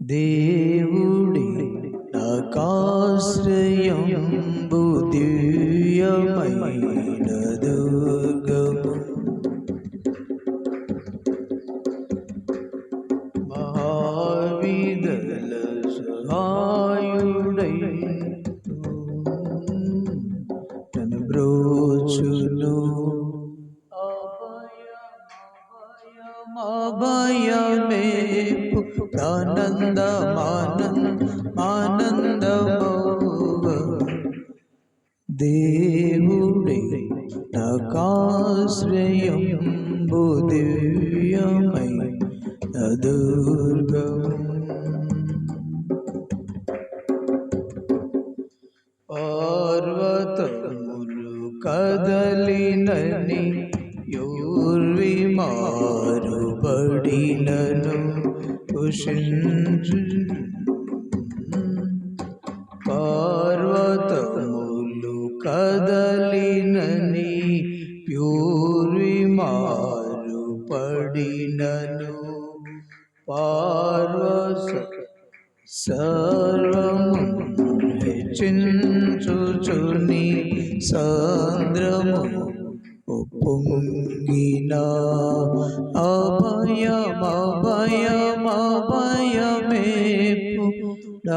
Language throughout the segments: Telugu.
దేవుడి నాకాశ్రయంబు దివ్యమైన దుర్గము మహావిదల సహాయుడై అభయమేపు ఆనందమానందమానందమోగ దేవుడే నాకాశ్రయం దివ్యమై అదుర్గం పర్వతములు కదలినని యోర్వి కుషించు పార్వతములు కదలినని ప్యూరి మారు పడినను పార్వస సర్వము హెచ్చించుచుని సాంద్రము పొంగిన అభయమభయమభయమేపు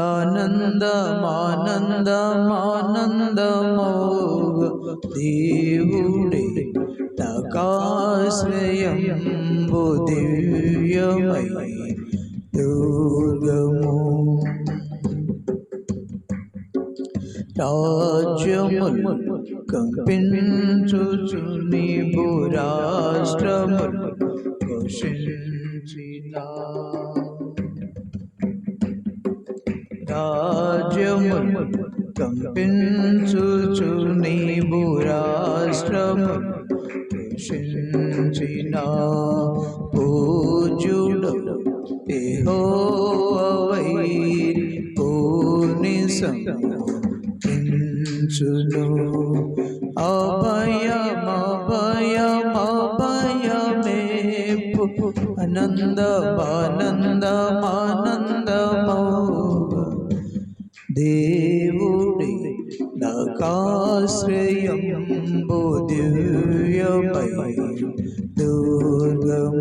ఆనందమానందమానందమోగ దేవుడే నకాశ్రయం దివ్యమై దుర్గము రాజ్యములు కంపించుచుని భూరాష్ట్రములు పోషించిన రాజ్యములు కంపించుచుని భూరాష్ట్రములు పోషించిన పూజుడు దేహో అవై పూర్ణి పూనిసం చును అభయమభయమభయమేపు ఆనందమానందమానందమో. దేవుడి నకాశ్రయం బోధ్యమై దుర్గం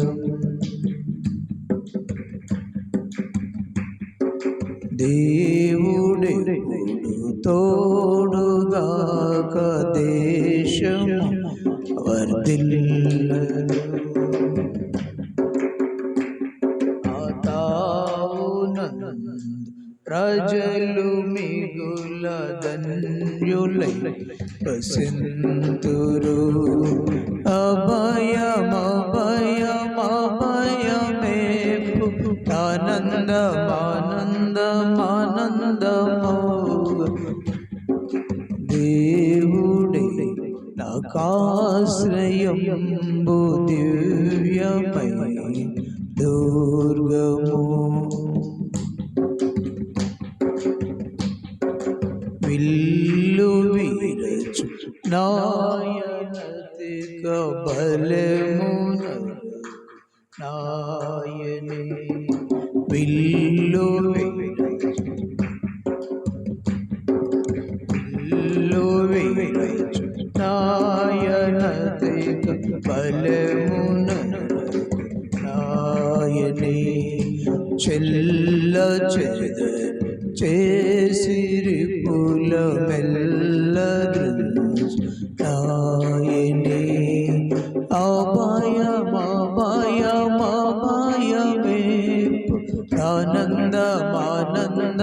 తోడుగాక దేశం వర్ధిల్లను. ప్రజలు మిగుల ధన్యులై వసింతురు అభయమభయమభయమేపు ఆనందమానందమానందమా కాశ్రయంబు దివ్యమై దుర్గము విల్లు వీరచు నాయనతి బలమున నాయనే విల్లు వీరచు విల్లు విరచు నా ఫలమున నాయనే చెల్ల చెదరు చేసిరి పుల మెల్లద్రునాయనే ఆనంద ఆనంద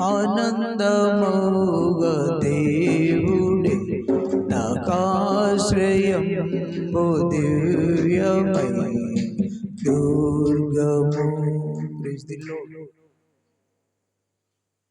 ఆనందమోగ దేవుడే. నాకాశ్రయం దివ్యమై దుర్గము ప్రైజ్ ది